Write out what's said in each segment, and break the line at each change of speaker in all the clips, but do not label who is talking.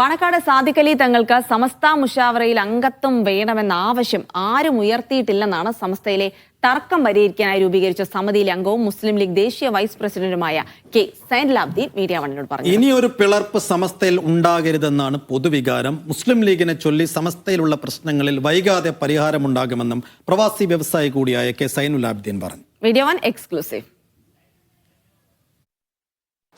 പാണക്കാട് സാദിഖലി തങ്ങൾക്ക് സമസ്ത മുഷാവറയിൽ അംഗത്വം വേണമെന്ന ആവശ്യം ആരും ഉയർത്തിയിട്ടില്ലെന്നാണ് സമസ്തയിലെ തർക്കം പരിഹരിക്കാനായി രൂപീകരിച്ച സമിതിയിലെ അംഗവും മുസ്ലിം ലീഗ് ദേശീയ വൈസ് പ്രസിഡന്റുമായ കെ സൈൻലാബ്ദീൻ മീഡിയ വണ്ണിനോട് പറഞ്ഞു
ഇനിയൊരു പിളർപ്പ് സമസ്തയിൽ ഉണ്ടാകരുതെന്നാണ് പൊതുവികാരം. മുസ്ലിം ലീഗിനെ ചൊല്ലി സമസ്തയിലുള്ള പ്രശ്നങ്ങളിൽ വൈകാതെ പരിഹാരമുണ്ടാകുമെന്നും പ്രവാസി വ്യവസായി കൂടിയായ കെ സൈനുലാബ്ദീൻ പറഞ്ഞു.
Media one exclusive.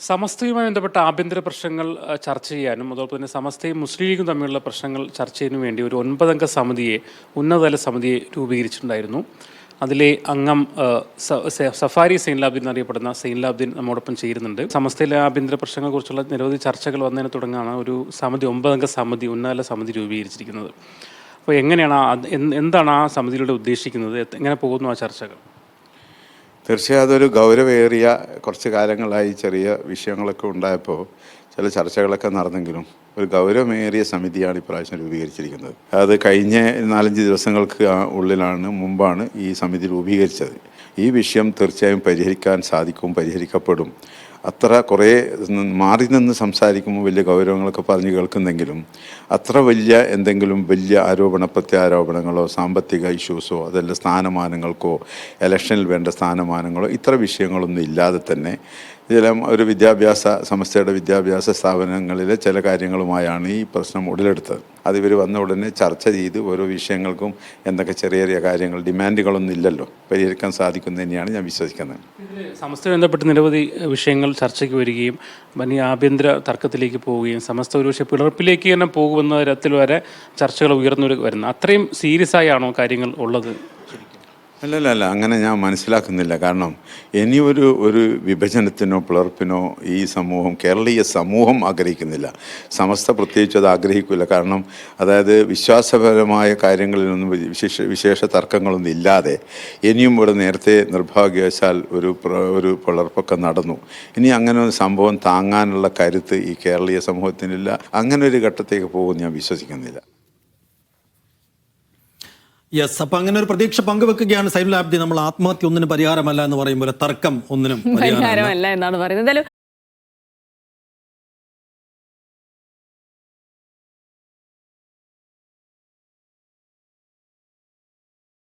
സമസ്തയുമായി ബന്ധപ്പെട്ട ആഭ്യന്തര പ്രശ്നങ്ങൾ ചർച്ച ചെയ്യാനും അതുപോലെ തന്നെ സമസ്തയും മുസ്ലിം ലീഗും തമ്മിലുള്ള പ്രശ്നങ്ങൾ ചർച്ച ചെയ്യുന്നതിനു വേണ്ടി ഒരു ഒൻപതംഗ സമിതിയെ ഉന്നതതല സമിതിയെ രൂപീകരിച്ചിട്ടുണ്ടായിരുന്നു. അതിലെ അംഗം സഫാരി സൈൻലാബ്ദീൻ എന്നറിയപ്പെടുന്ന സൈൻലാബ്ദീൻ നമ്മോടൊപ്പം ചേരുന്നുണ്ട്. സമസ്തയിലെ ആഭ്യന്തര പ്രശ്നങ്ങളെക്കുറിച്ചുള്ള നിരവധി ചർച്ചകൾ വന്നതിനെ തുടങ്ങാണ് ഒരു സമിതി ഒമ്പതംഗ സമിതി ഉന്നതതല സമിതി രൂപീകരിച്ചിരിക്കുന്നത്. അപ്പോൾ എങ്ങനെയാണ് എന്താണ് ആ സമിതിയിലൂടെ ഉദ്ദേശിക്കുന്നത്? എങ്ങനെ പോകുന്നു ആ ചർച്ചകൾ?
തീർച്ചയായും അതൊരു ഗൗരവേറിയ കുറച്ച് കാലങ്ങളായി ചെറിയ വിഷയങ്ങളൊക്കെ ഉണ്ടായപ്പോൾ ചില ചർച്ചകളൊക്കെ നടന്നെങ്കിലും ഒരു ഗൗരവമേറിയ സമിതിയാണ് ഇപ്രാവശ്യം രൂപീകരിച്ചിരിക്കുന്നത്. അത് കഴിഞ്ഞ നാലഞ്ച് ദിവസങ്ങൾക്ക് ഉള്ളിലാണ് മുമ്പാണ് ഈ സമിതി രൂപീകരിച്ചത്. ഈ വിഷയം തീർച്ചയായും പരിഹരിക്കാൻ സാധിക്കും പരിഹരിക്കപ്പെടും. അത്ര കുറേ മാറി നിന്ന് സംസാരിക്കുമ്പോൾ വലിയ ഗൗരവങ്ങളൊക്കെ പറഞ്ഞ് കേൾക്കുന്നെങ്കിലും അത്ര വലിയ എന്തെങ്കിലും വലിയ ആരോപണ പ്രത്യാരോപണങ്ങളോ സാമ്പത്തിക ഇഷ്യൂസോ അതല്ല സ്ഥാനമാനങ്ങൾക്കോ ഇലക്ഷനിൽ വേണ്ട സ്ഥാനമാനങ്ങളോ ഇത്ര വിഷയങ്ങളൊന്നും ഇല്ലാതെ തന്നെ ചില ഒരു വിദ്യാഭ്യാസ സംസ്ഥയുടെ വിദ്യാഭ്യാസ സ്ഥാപനങ്ങളിലെ ചില കാര്യങ്ങളുമായാണ് ഈ പ്രശ്നം ഉടലെടുത്തത്. അത് ഇവർ വന്ന ഉടനെ ചർച്ച ചെയ്ത് ഓരോ വിഷയങ്ങൾക്കും എന്തൊക്കെ ചെറിയ ചെറിയ കാര്യങ്ങൾ ഡിമാൻഡുകളൊന്നും ഇല്ലല്ലോ. പരിഹരിക്കാൻ സാധിക്കും തന്നെയാണ് ഞാൻ വിശ്വസിക്കുന്നത്.
സമസ്ത ബന്ധപ്പെട്ട് നിരവധി വിഷയങ്ങൾ ചർച്ചയ്ക്ക് വരികയും വലിയ ആഭ്യന്തര തർക്കത്തിലേക്ക് പോവുകയും സമസ്ത ഒരു പക്ഷേ പിളർപ്പിലേക്ക് തന്നെ പോകുമെന്ന തരത്തിൽ വരെ ചർച്ചകൾ ഉയർന്നു വരുന്നത് അത്രയും സീരിയസ് ആയാണോ കാര്യങ്ങൾ ഉള്ളത്?
അല്ലല്ല അല്ല അങ്ങനെ ഞാൻ മനസ്സിലാക്കുന്നില്ല. കാരണം ഇനി ഒരു ഒരു വിഭജനത്തിനോ പിളർപ്പിനോ ഈ സമൂഹം കേരളീയ സമൂഹം ആഗ്രഹിക്കുന്നില്ല. സമസ്ത പ്രത്യേകിച്ച് അത് ആഗ്രഹിക്കില്ല കാരണം അതായത് വിശ്വാസപരമായ കാര്യങ്ങളിലൊന്നും വിശേഷ വിശേഷ തർക്കങ്ങളൊന്നും ഇല്ലാതെ ഇനിയും ഇവിടെ നേരത്തെ നിർഭാഗ്യവശാൽ ഒരു ഒരു പിളർപ്പൊക്കെ നടന്നു. ഇനി അങ്ങനെ ഒരു സംഭവം താങ്ങാനുള്ള കരുത്ത് ഈ കേരളീയ സമൂഹത്തിനില്ല. അങ്ങനെ ഒരു ഘട്ടത്തേക്ക് പോകുമെന്ന് ഞാൻ വിശ്വസിക്കുന്നില്ല.
യെസ് അപ്പൊ അങ്ങനെ ഒരു പ്രതീക്ഷ പങ്കുവെക്കുകയാണ് സൈനുൽ ആബ്ദി നമ്മൾ ആത്മഹത്യ ഒന്നിനും പരിഹാരമല്ല എന്ന് പറയുമ്പോൾ തർക്കം ഒന്നിനും പരിഹാരമല്ല.
എന്നാണ് പറയുന്നത്.